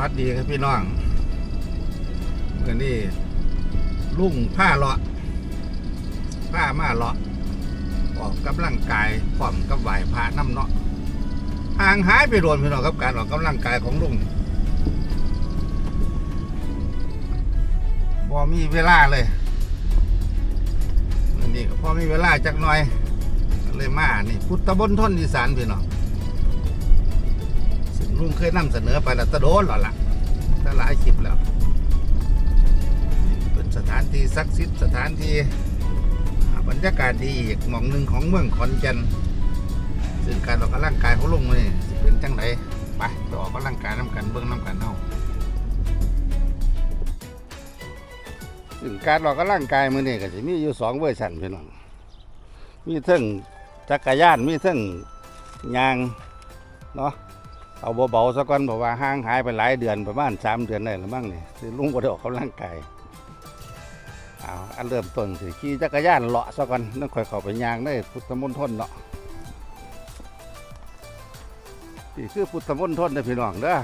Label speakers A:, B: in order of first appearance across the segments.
A: วัสดีครับพี่น้องเมื่อนี้ลุ่งผ้าเลาะผ้ามาเลาะออกกำลังกายพร้อมกับไหวพระน้ำเนาะห่างหายไปโดนพี่น้องกับการออกกำลังกายของลุงพอมีเวลาเลยมื่อนี้ก็พอมีเวลาจักหน่อยเลยมานี่พุทธบนทนอีสานพี่น้อง ลุงเคยนำเสนอไปแล้วตะโดนหรอล่ะตั้งหลายคลิปแล้ว เป็นสถานที่ศักดิ์สิทธิ์สถานที่บรรยากาศดีอีกหมองหนึ่งของเมืองขอนแก่นซึ่งการออกกำลังกายเของลุงนี่สิเป็นจังไดไปไปออกกำลังกายน้ำกันเบื้องน้ำกันเฮาซึ่งการออกกำลังกายมือนี้ก็จะมีอยู่สองเวอร์ชันพี่น้องมีทั้งจักรยานมีทั้งยางเนาะ เอาเบาๆซะก่อนบอกว่าห่างหายไปหลายเดือนประมาณสามเดือนได้แล้วมั้งนี่คือลุงก็ได้ออกกำลังกายเอาอันเริ่มต้นสิขี่จักรยานเลาะซะก่อนนั่นค่อยเข้าไปยางได้พุทธมณฑลเนาะนี่คือพุทธมณฑลนะพี่น้องเด้อ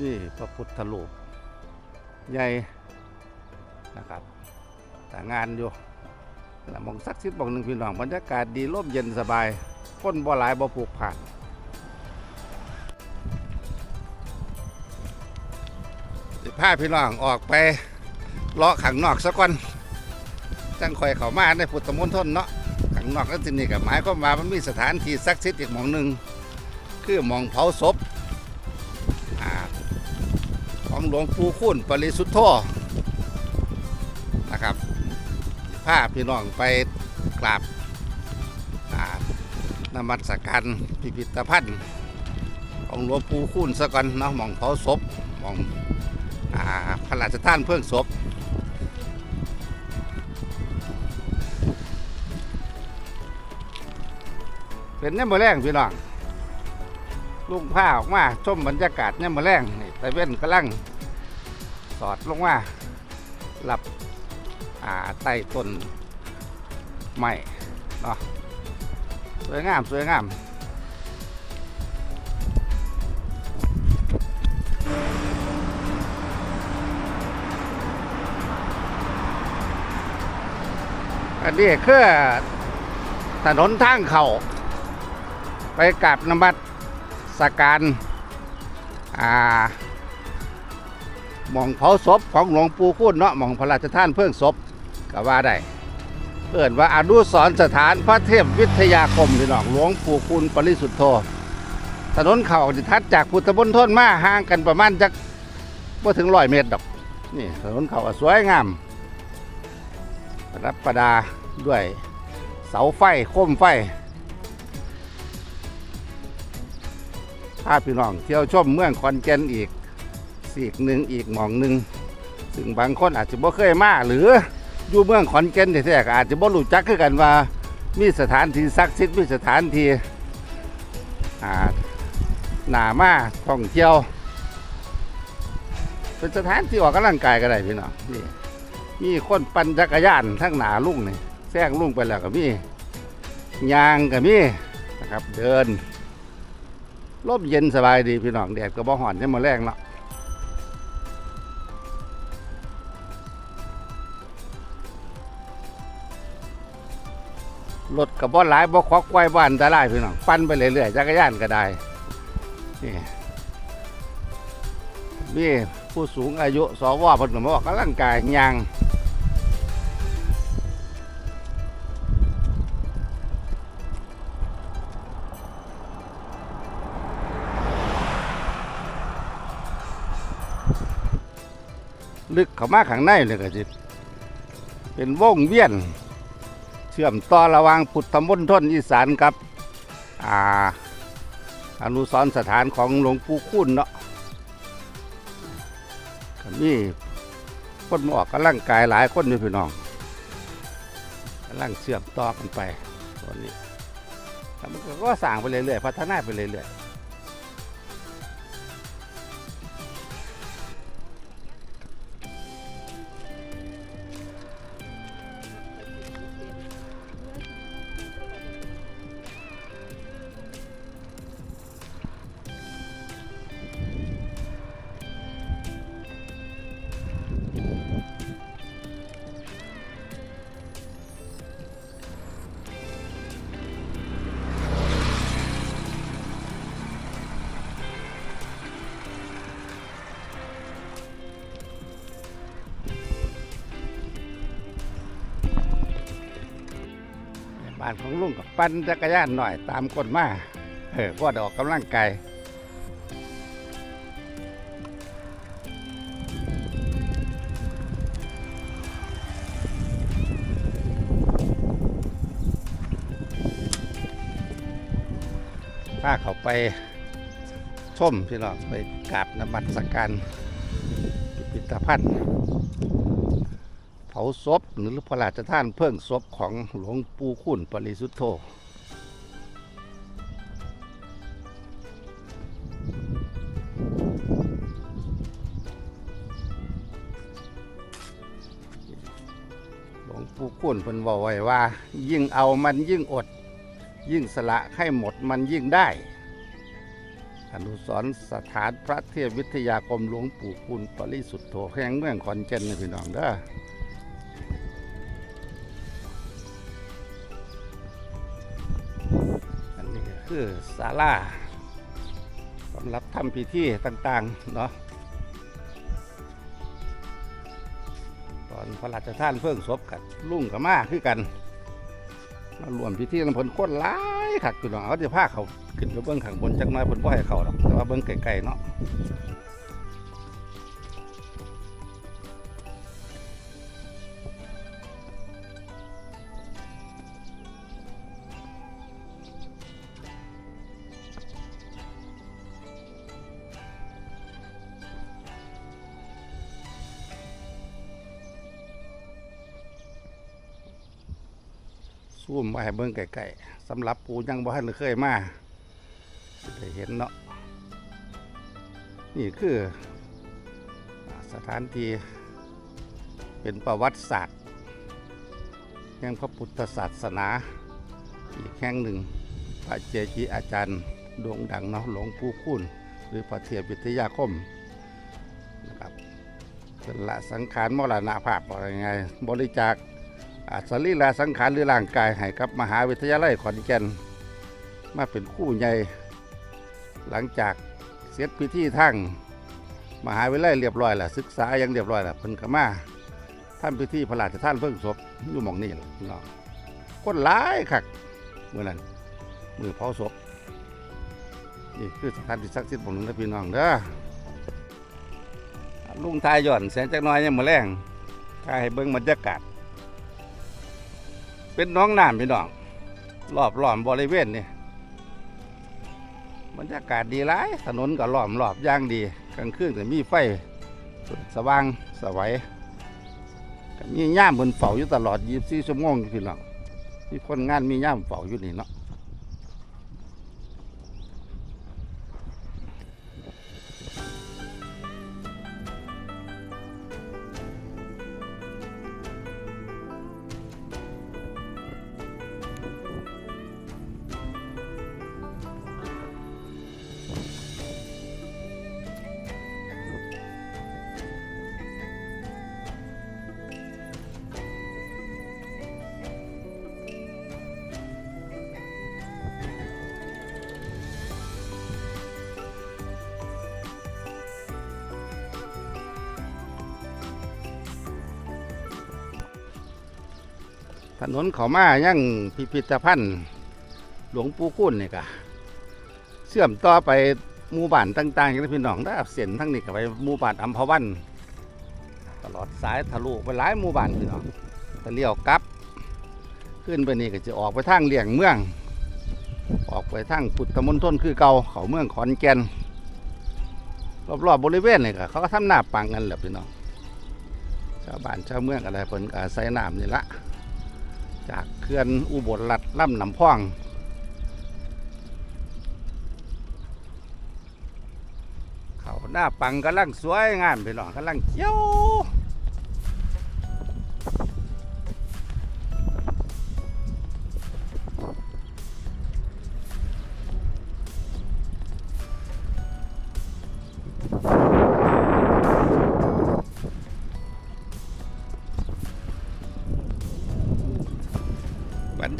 A: นี่พระพุทธรูปใหญ่นะครับแต่งานอยู่มองสักสิบมองหนึ่งพี่น้องบรรยากาศดีร่มเย็นสบายคนบ่หลายบ่ผูกผ่าน สิพาพี่น้องออกไปเลาะขังนอกสักก่อนจังคอยเขามาในพุทธมณฑลเนาะขังนอกนั่นสินี่กับหมายความามันมีสถานที่ศักดิ์สิทธิ์อีกหมองหนึ่งคือหมองเผาศพอ่าของหลวงปู่คุ้นปริสุทธโธนะครับพาพี่น้องไปกราบนมัสการพิพิธภัณฑ์ของหลวงปู่คุ้นสักก่อนเนาะหมองเผาศพหมอง ราชทานเพื่องศพเป็นเนี่ยมมาแรงพี่น้องลุงผ้าออกมาชมบรรยากาศเนี่ยมมาแรงนี่แต่เว้นกำลังสอดลงมาหลับอ่าใต้ต้นไม้เนาะสวยงามสวยงาม อันนี้คือถนนทางเขาไปกราบนมัสสการอ่าหมองเผาศพของหลวงปู่คุ้นเนาะหมองพระราชทานเพิ่งศพก็ว่าได้เอิ่นว่าอนุสรสถานพระเทพวิทยาคมพี่น้องหลวงปู่คุณปริสุทธโธถนนเขาที่ทัดจากพุทธมณฑลมาห่างกันประมาณจักบ่ถึงร้อยเมตรดอกนี่ถนนเขาสวยงาม รับประดาด้วยเสาไฟโคมไฟพาพี่น้องเที่ยวชมเมืองคอนแกนอีกสีกหนึ่งอีกหมองหนึ่งซึ่งบางคนอาจจะบ่เคยมาหรืออยู่เมืองขอนแก่นแท้ๆก็อาจจะบ่รู้จักคือกันว่า มีสถานที่ศักดิ์สิทธิ์มีสถานที่อ่าหนามาท่องเที่ยว เป็นสถานที่ออกกำลังกายก็ได้พี่น้องนี่ มีคนปั่นจักรยานทั้งหนาลุงนี่แซงลุงไปแล้วก็มียางก็มีนะครับเดินลมเย็นสบายดีพี่น้องแดดก็บ่ห่อนยังมาแรงเนาะรถกับบ่หลายบ่ควักไว้บ้านตาลพี่น้องปั่นไปเรื่อยๆจักรยานก็ได้นี่มีผู้สูงอายุสวเพิ่นก็มาออกกำลังกายยาง ลึกเข้ามาข้างในเลยก็จิเป็นวงเวียน เชื่อมต่อระหว่างพุทธมณฑลอีสานกับอ่าอนุสรณ์สถานของหลวงปู่คุ้นเนาะก็มีคนมาออกกำลังกายหลายคนอยู่พี่น้องกำลังเชื่อมต่อกันไปตอนนี้แล้วมันก็สร้างไปเรื่อยๆพัฒนาไปเรื่อยๆ บ้านของลุงกับปั่นจักรยานหน่อยตามกฎมาเออว่าดออกกำลังกายถ้าเขาไปชมพี่น้องไปกราบนมัสการพิพิธภัณฑ์าศพหรือพระราชทานเพิ่งศพของหลวงปู่ขุ่นปริสุทธโธหลวงปู่ขุ่นเพิ่นบอกไว้ว่า ยิ่งเอามันยิ่งอด ยิ่งสละให้หมดมันยิ่งได้ อนุสรณ์สถานพระเทพวิทยาคมหลวงปู่คุณปริสุทธโธแห่งเมืองขอนแก่นนี่พี่น้องเด้อ คือศาลาสำหรับทำพิธีต่างๆเนาะตอนพระราชทานเพิ่งศพกับลุงกับมาคือกันมารวมพิธีน้ำผลโคตรหลายคักพี่น้องเขาจะพาเขาขึ้นไปเบื้องข้างบนจักหน้อยผลบ่ให้เขาหรอกแต่ว่าเบื้องไกลๆเนาะ ซูมไว้ให้เบื้องไกลๆสำหรับปูยังบ่ทันเคยมาได้เห็นเนาะนี่คือสถานที่เป็นประวัติศาสตร์แห่งพระพุทธศาสนา อีกแห่งหนึ่ง พระเจจีอาจารย์ด่งดังเนาะหลวงปู่คุณ หรือพระเทียบวิทยาคมนะครับเป็นละสังขารมรณภาพอะไรไง บริจาค สรีระสังขารหรือร่างกายให้กับมหาวิทยาลัยขอนแก่นมาเป็นคู่ใหญ่หลังจากเสร็จพิธีทั้งมหาวิทยาลัยเรียบร้อยแล้วศึกษาอย่างเรียบร้อยแล้วเพิ่นก็มาทำพิธีพระราชทานเพลิงศพอยู่หม่องนี้แหละพี่น้องคนหลายคักเมื่อนั้นมือเผาศพนี่คือสถานที่ศักดิ์สิทธิ์ของหนึ่งพี่น้องเด้อลุงทายหย่อนแสงจักน้อยยังมาแรงทายให้เบิ่งบรรยากาศ เป็นน้องน้ำพี่น้องรอบล้อมบริเวณนี่บรรยากาศดีหลายถนนก็ล้อมรอบย่างดีกลางคืนก็มีไฟสว่างสวัยก็มีย่ามบนเฝ้าอยู่ตลอด24ชั่วโมงพี่น้องมีคนงานมีย่ามเฝ้าอยู่นี่เนาะ ถนนเขามายังพิพิธภัณฑ์ หลวงปู่กุ้นนี่ก็เชื่อมต่อไปหมู่บ้านต่างๆอย่างที่พี่น้องได้เส้นทั้งนี้ก็ไปหมู่บ้านอัมพวัน ตลอดสายทะลุไปหลายหมู่บ้านพี่น้องถ้าเลี้ยวกลับ ขึ้นไปนี่ก็จะออกไปทางเลี่ยงเมือง ออกไปทางพุทธมณฑลคือเก่าเขาเมืองขอนแก่นรอบๆบริเวณนี่ก็เขาก็ทำหน้าปังกันแหละพี่น้องชาวบ้านชาวเมืองอะไรเพิ่นก็อาศัยน้ำนี่ละ จากเขื่อนอุบลรัฐล่ำน้ำพ่อง เขาหน้าปังกำลังสวยงามไปหน่องกำลังเขียว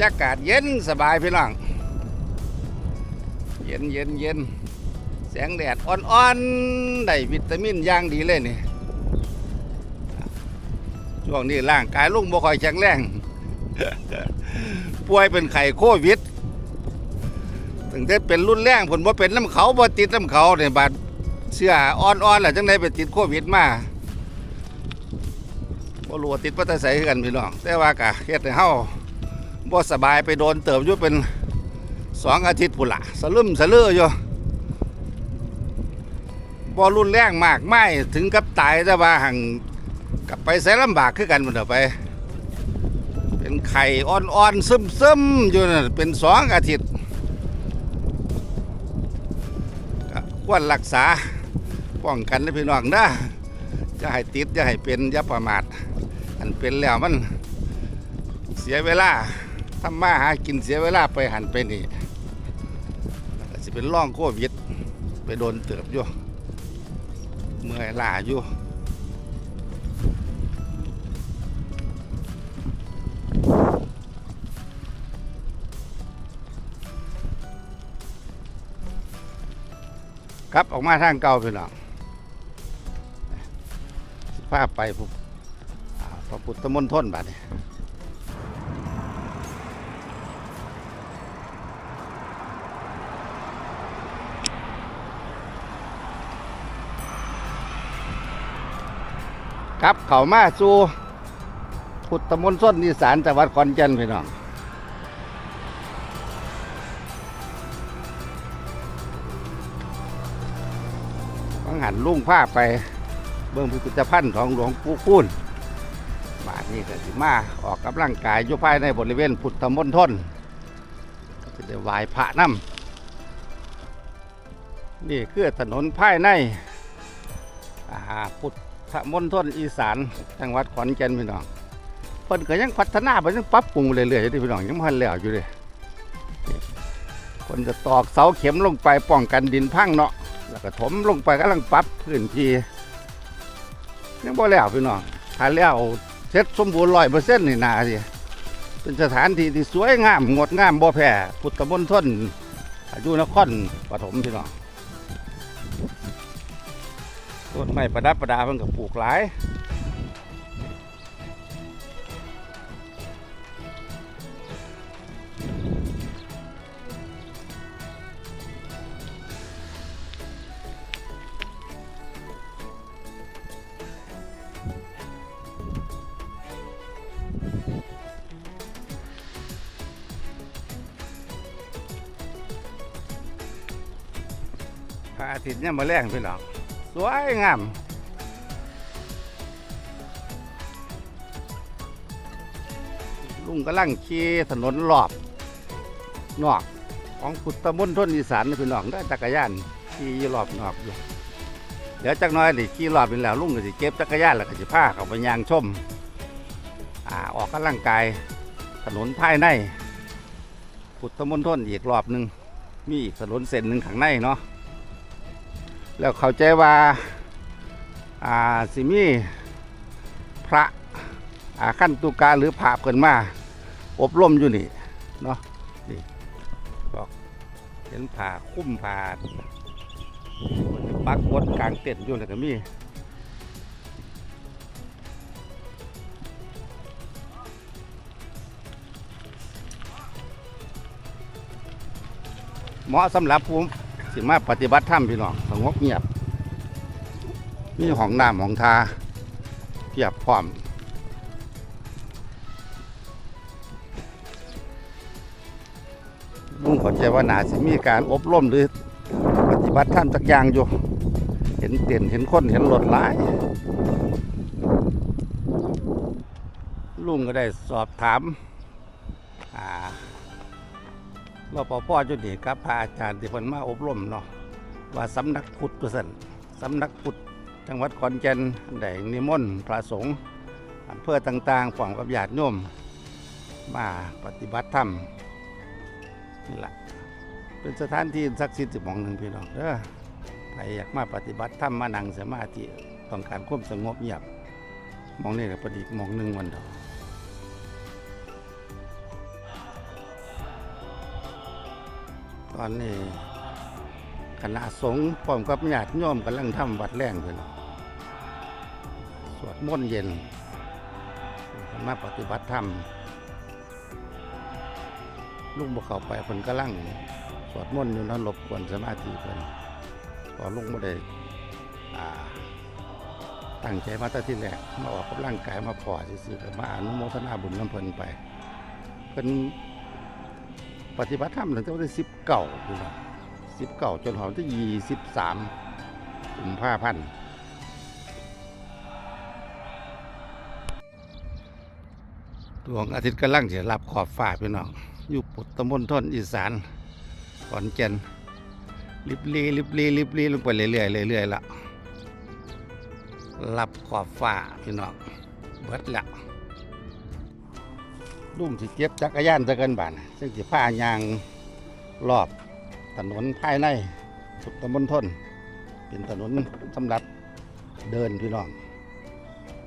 A: รยากาศเย็นสบายพี่น้อง เย็นเย็นเย็นแสงแดดอ่อนๆ ได้วิตามินอย่างดีเลยนี่ ช่วงนี้ร่างกายลุงบ่ค่อยแข็งแรง ป่วยเป็นไข้โควิดถึงได้เป็นรุ่นแรงผลว่เป็นน้ำเขาบ่ติดน้ำเขาเนี่ยบาดเสื้ออ่อนๆแหละจังได้ไปติดโควิดมาบ่รู้ว่าติดปัตไสคือกันพี่น้อง แต่ว่ากะเฮ็ดให้เฮา บ่สบายไปโดนเติบอยู่เป็นสองอาทิตย์พุ่นละสลึมสลืออยู่บ่รุนแรงมากไม่ถึงกับตายแต่ว่าหังกลับไปใส่ลำบากคือกันมันเถอะไป เป็นไข่อ่อนๆซึมๆอยู่นั่นเป็นสองอาทิตย์ก็ควรรักษาป้องกันนะพี่น้องนะจะให้ติดจะให้เป็นอย่าประมาทอันเป็นแล้วมันเสียเวลา ทำมาหากินเสียเวลาไปหันไปนี่จะเป็นร่องโควิด ไปโดนเติบอยู่ เมื่อยล้าอยู่ครับออกมาทางเก่าพี่น้องภาพไปพวกอ่าพระพุทธมณฑลบาดนี้ ครับเขามาสู่พุทธมณฑลอีสานจังหวัดขอนแก่นพี่น้องบังหันลุ่งผ้าไปเบื้องพิพิธภัณฑ์ของหลวงปู่คูณบาทนี้ก็สิมาออกกำลังกายอยู่ภายในบริเวณพุทธมณฑลก็จะได้ไหว้พระน้ำนี่คือถนนภายในอาพุทธ มณฑลอีสานจังหวัดขอนแก่นพี่น้องเพิ่นก็ยังพัฒนาไปยังปรับปรุงเรื่อยๆอยู่พี่น้องยังพันแล้วอยู่เลยคนจะตอกเสาเข็มลงไปป้องกันดินพังเนาะแล้วก็ถมลงไปกำลังปรับพื้นที่ยังบ่แล้วพี่น้องถ้าแล้วเสร็จสมบูรณ์ร้อยเปอร์เซ็นต์นี่นาสิเป็นสถานที่ที่สวยงามงดงามบ่แพ้พุทธมณฑลอายุนครปฐมพี่น้อง ต้นไม้ประดับประดาเพิ่นก็ปลูกหลายพระอาทิตย์เนี่ยมาแรงพี่น้อง สวยงามลุงกำลังขี่ถนนรอบนอกของพุทธมณฑลอีสานนะพี่น้องได้จักรยานขี่อยู่รอบนอกอยู่เดี๋ยวจักน้อยนี่ขี่รอบไปแล้วลุงก็สิเก็บจักรยานแล้วก็สิพาเขาไปยางชมอ่าออกกำลังกายถนนภายในพุทธมณฑลอีกรอบหนึ่งมีอีกถนนเส้นหนึ่งข้างในเนาะ แล้วเข้าใจว่าอ่าสิมีพระอ่าขั้นตุกาหรือพระเพิ่นมาอบรมอยู่นี่เนาะนี่บอกเห็นผาคุ้มผาปักบดกลางเต็นท์อยู่แล้วก็มีเหมาะสำหรับผู้ สิมาปฏิบัติธรรมพี่น้องสงบเงียบมีห้องน้ำห้องทาเพียบพร้อมลุงเขอใจว่านาสิมีการอบรมหรือปฏิบัติธรรมสักอย่างอยู่ เห็นเต็นเห็นคนเห็นรถหลายลุงก็ได้สอบถาม รปภจุดนี้กับพระอาจารย์ที่เพิ่นมาอบรมเนาะว่าสำนักพุทธสันสำนักพุทธจังหวัดขอนแก่นได้นิมนต์พระสงฆ์อำเภอต่างๆพร้อมกับญาติโยมมาปฏิบัติธรรมนี่แหละเป็นสถานที่ศักดิ์สิทธิ์สิบหมองหนึ่งพี่น้องเด้อใครอยากมาปฏิบัติธรรมมานั่งสมาธิต้องการความสงบเงียบมองนี่ก็ประดิษฐ์มองหนึ่งวันเดียว อนนี้คณะสงฆ์พร้อมกับญาติโยมกำลังทำวัดแรงเลยสวดมนต์เย็น มาปฏิบัติธรรมลุงบ่เข้าไปเพิ่นกำลังสวดมนต์อยู่นั่นรบกวนสมาธิเพิ่นพอลุงบ่ได้ตั้งใจมาแต่ที่แรกมาออกกำลังกายมาพอซื่อๆมาอนุโมทนาบุญน้ำเพิ่นไปเพิ่น ปฏิบัติธรรมตั้งแต่วันที่สิบเก้าพี่น้องสิบเก้าจนหอมที่ยี่สิบสามกุมภาพันธ์ดวงอาทิตย์กำลังจะรับขอบฟ้าพี่น้องอยู่ปุตตมณฑลอีสานขอนแก่นลิบลีลิบลีลิบลีลงไปเรื่อยๆเรื่อยๆละรับขอบฟ้าพี่น้องเบิดแล้ว ลุ่มสิเก็บจักรยานตะกันบานซึ่งสิผ้ายางรอบถนนภายในสุตำบลทนเป็นถนนสำหรับเดินพี่น้อง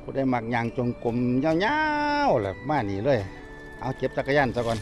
A: ผู้ได้มักยางจงกลมยาวๆแหละมานี่เลย เอาเก็บจักรยานซะก่อน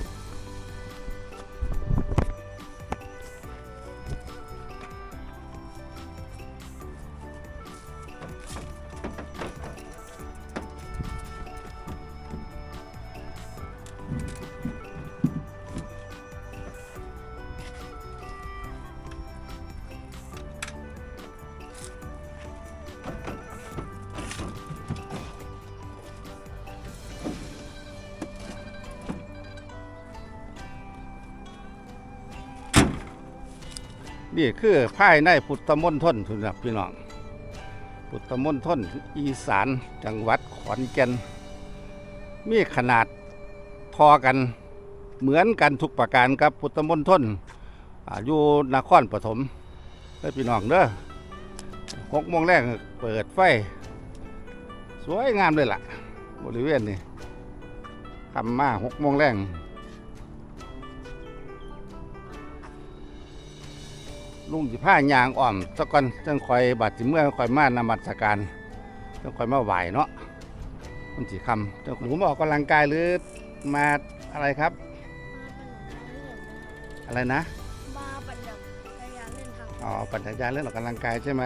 A: นี่คือภายในพุทธมณฑลสำหรับพี่น้อง พุทธมณฑลอีสานจังหวัดขอนแก่น มีขนาดพอกันเหมือนกันทุกประการกับพุทธมณฑลอ่าอยู่นครปฐมเด้พี่น้องเด้อหกโมงแรกเปิดไฟ สวยงามเลยล่ะ บริเวณนี้ทำมาหกโมงแรง ลุงสิผ้ายางอ่อมตะกอนจังคอยบาดสิเมื่อคอยมานำมัสการจังคอยมาไหวเนาะมันสีคำจังหนูมาออกกำลังกายหรือมาอะไรครับ อะไรนะ
B: มาปั่นจักรยานเล่นครับ
A: อ๋อปั่นจักรยานเล่นออกกำลังกายใช่ไหม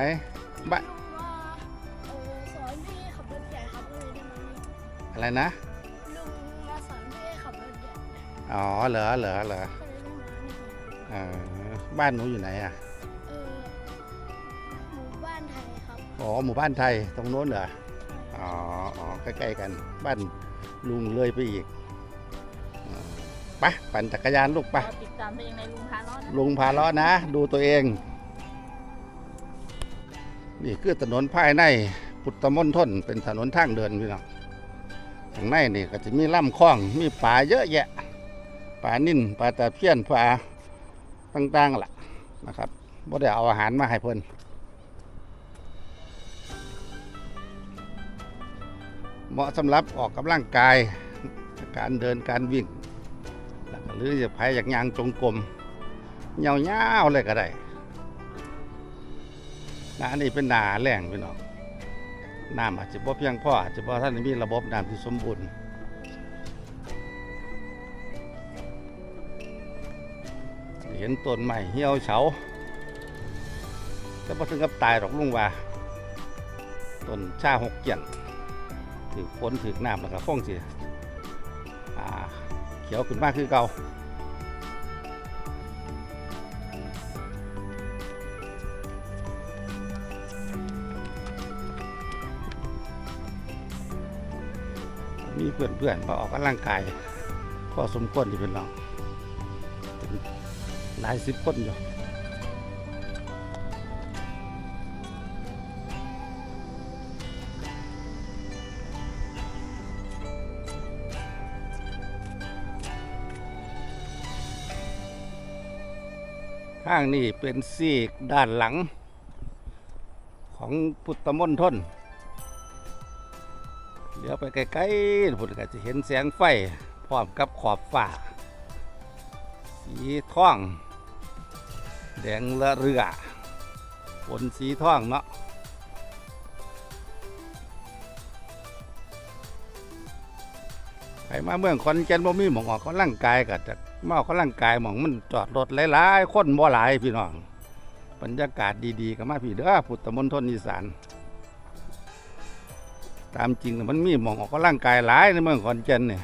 A: บะ
B: ลุงว่าเออสอนพี่ขับรถใหญ่ครับก็เลยได้มานี่
A: อะไรนะ
B: ลุงมาสอนพี่ขับรถใหญ่
A: อ๋อเหรอเหรอเหรอ
B: ก็เลยได้มานี่
A: เออบ้านหนูอยู่ไหนอะ
B: อ๋อหมู่บ้านไทย
A: ตรงโน้นเหรออ๋ออ๋อใกล้ๆกันบ้านลุงเลยไปอีกอ๋อไปปั่นจักรยานลูกไป
C: รอติดตามตัวเองในลุงพาร้อนนะ
A: ลุงพาเลาะนะ ดูตัวเอง นี่คือถนนภายในพุทธมณฑลเป็นถนนทางเดินพี่น้องข้างในนี่ก็จะมีลำคลองมีป่าเยอะแยะป่านิ่นป่าตะเพียนป่าต่างๆล่ะนะครับบ่ได้เอาอาหารมาให้เพิ่น เหมาะสำหรับออกกำลังกาย การเดินการวิ่ง หรือจะพายจากยางจงกรมเงาเงาเลยก็ได้นาอันนี้เป็นนาแหล่งพี่น้องน้ำอาจจะบ่เพียงพออาจจะบ่ท่านมีระบบน้ำที่สมบูรณ์เห็นต้นไม้เหี่ยวเฉาแต่พอถึงกับตายหรอกลุงว่าต้นชาหกเกี่ยน ถือฝนถือน้ำแล้วก็คงสิอ่าเขียวขึ้นมากคือเก่ามีเพื่อนเพื่อนๆมาออกกำลังกายพอสมควรที่เป็นน้องเป็นหลายสิบคนอยู่ ข้างนี้เป็นซีกด้านหลัง ของพุทธมณฑลเดี๋ยวไปใกล้ๆพุ่นก็จะเห็นแสงไฟพร้อมกับขอบฟ้า สีทอง แดงละเรือฝนสีทองเนาะใครมาเมืองขอนแก่นบ่มีหมองออกกำลังกายก็จะ มาออกกำลังกายหมองมันจอดรถหลายๆคนบ่หลายพี่น้องบรรยากาศดีๆก็มาพี่เด้อพุทธมณฑลอีสานตามจริงน่มันมีหมองออกกำลังกายหลายในเมืองขอนแก่นเนี่ย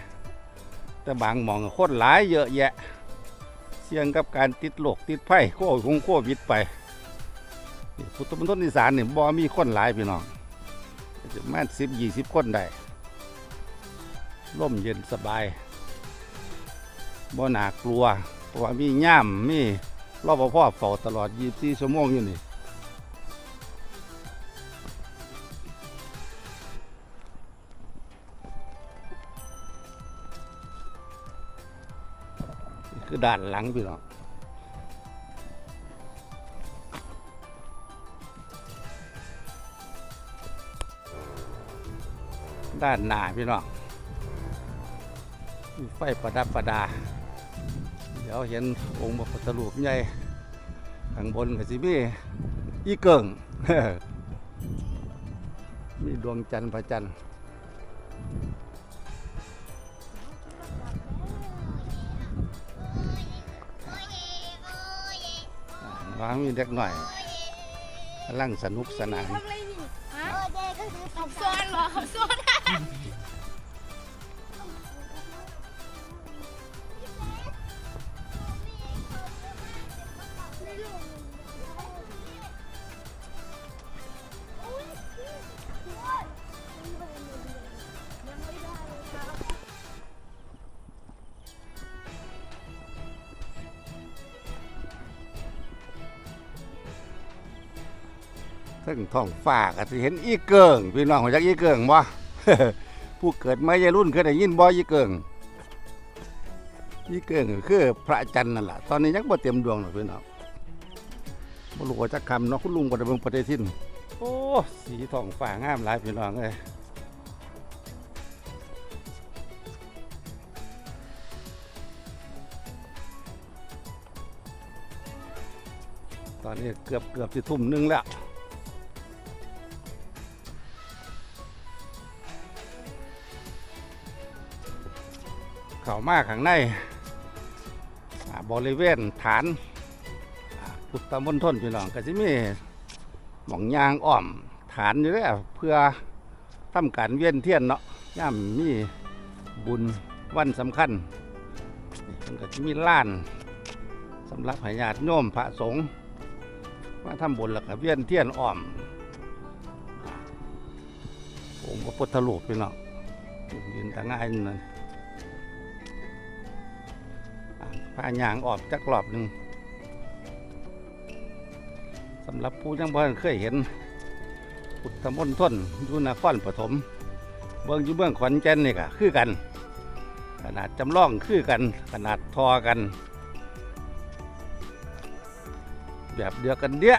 A: แต่บางหมองโคตรหลายเยอะแยะ เสี่ยงกับการติดโรคติดไผ่โควิดโควิดไปพุทธมณฑลอีสานเนี่ยบ่มีคนหลายพี่น้องจะมาสิบยี่สิบคนได้ร่มเย็นสบาย บ่น่ากลัวเพราะว่ามีย่ามมีรอบพ่อเฝ้าตลอด 24 ชั่วโมงอยู่นี่คือด้านหลังพี่น้องด้านหน้าพี่น้องมีไฟประดับประดา ดี๋ยวเห็นองค์พระพุทธรูปใหญ่ข้างบนก็สิมีอีเกิงมีดวงจันทร์พระจันทร์อ่าว่ามีเด็กหน่อยกำลังสนุกสนาน
B: ทำอะไรนี่ฮะ
D: โอเดก็คือ
B: ขับซ้อนเหรอขับซ้อน
A: ท้องฟ้าก็สิเห็นอีเกิงพี่น้องรู้จักอีเกิงบ่ผู้เกิดมาวัยรุ่นเคยได้ยินบ่อีเกิงอีเกิงคือพระจันทร์นั่นแหละตอนนี้ยังบ่เต็มดวงหรอกพี่น้องบ่รู้ว่าจักคำเนาะคุณลุงบ่ได้เบิ่งปฏิทินโอ้สีท้องฟ้างามหลายพี่น้องเอ้ยตอนนี้เกือบเกือบสิทุ่มหนึงแล้ว เข้ามาข้างในบริเวณฐานพุทธมณฑลพี่น้องก็จะมีหมองยางอ้อมฐานอยู่แล้วเพื่อทำการเวียนเทียนเนาะย่ามมีบุญวันสำคัญมันก็จะมีล้านสำหรับให้ญาติโยมพระสงฆ์มาทำบุญแล้วก็เวียนเทียนอ้อมอ่าองค์พระพุทธรูปพี่น้องยืนต่างง่ายนั่น ผ่าย่างออกจักรอบหนึ่งสำหรับผู้ยังบ่เคยเห็นพุทธมณฑลอยู่นครปฐมเบื้องอยู่เบื้องขอนแก่นนี่ก็คือกัน ขนาดจำลองคือกัน ขนาดทอกัน แบบเดียวกันเดีย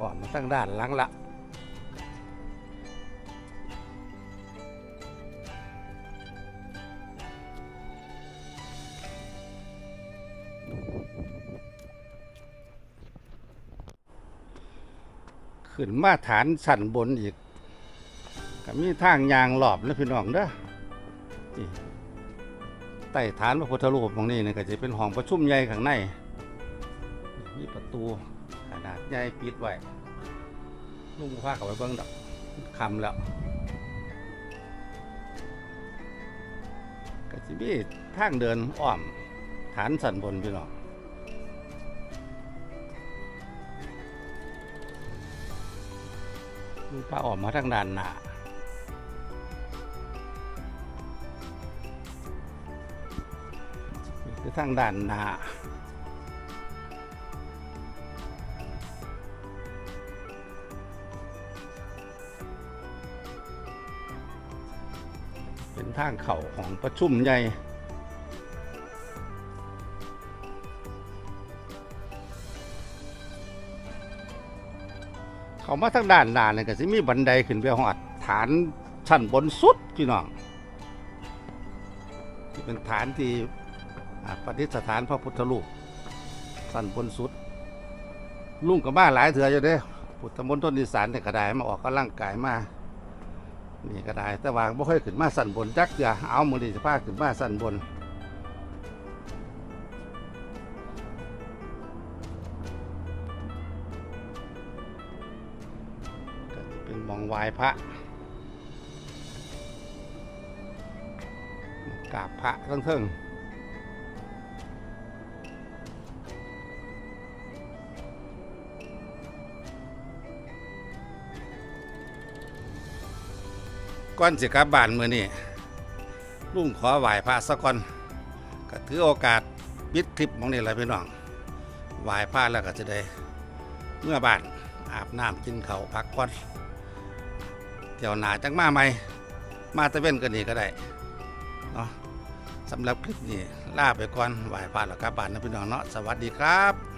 A: ออกมาตั้งด้านหลังละขึ้นมาฐานสั่นบนอีกก็มีทางยางหลอบนะพี่น้องเด้อใต้ฐานพระพุทธรูปตรงนี้นี่ก็จะเป็นห้องประชุมใหญ่ข้างในมีประตู ใหญ่ปิดไว้ลุงพาเขาไปเบิ่งดอกคำแล้วก็สิมีทางเดินอ้อม ฐานสันบนพี่น้องลุงพาออกมาทางด้านหน้าคือทางด้านหน้า ทางเข่าของประชุมใหญ่เขามาทางด้านหน้าเนี่ยก็สิมีบันไดขึ้นไปหอดฐานชั้นบนสุดพี่น้องที่เป็นฐานที่ประดิษฐานพระพุทธรูปชั้นบนสุด ลุงกับมาหลายเถื่ออยู่เด้พุทธมณฑลอีสานเนี่ยก็ไดมาออกกำลังกายมา นี่ก็ได้ แต่วางบ่ค่อยขึ้นมาสั่นบนจักเดือเอามือดีจะพาขึ้นมาสั่นบนก็จะเป็นมองวายพระกราบพระทั้งเทิง ก่อนสิกลับบ้านมือนี่ลุงขอไหว้พระสักก่อนก็ถือโอกาสปิดคลิปมองนี่แหละพี่น้องไหว้พระแล้วก็จะได้เมื่อบ้านอาบน้ำกินข้าวพักผ่อนเที่ยวหนาจังมาใหม่มาตะเว้นกันนี่ก็ได้เนาะสำหรับคลิปนี้ลาไปก่อนไหว้พระแล้วกลับบ้านนะพี่น้องเนาะสวัสดีครับ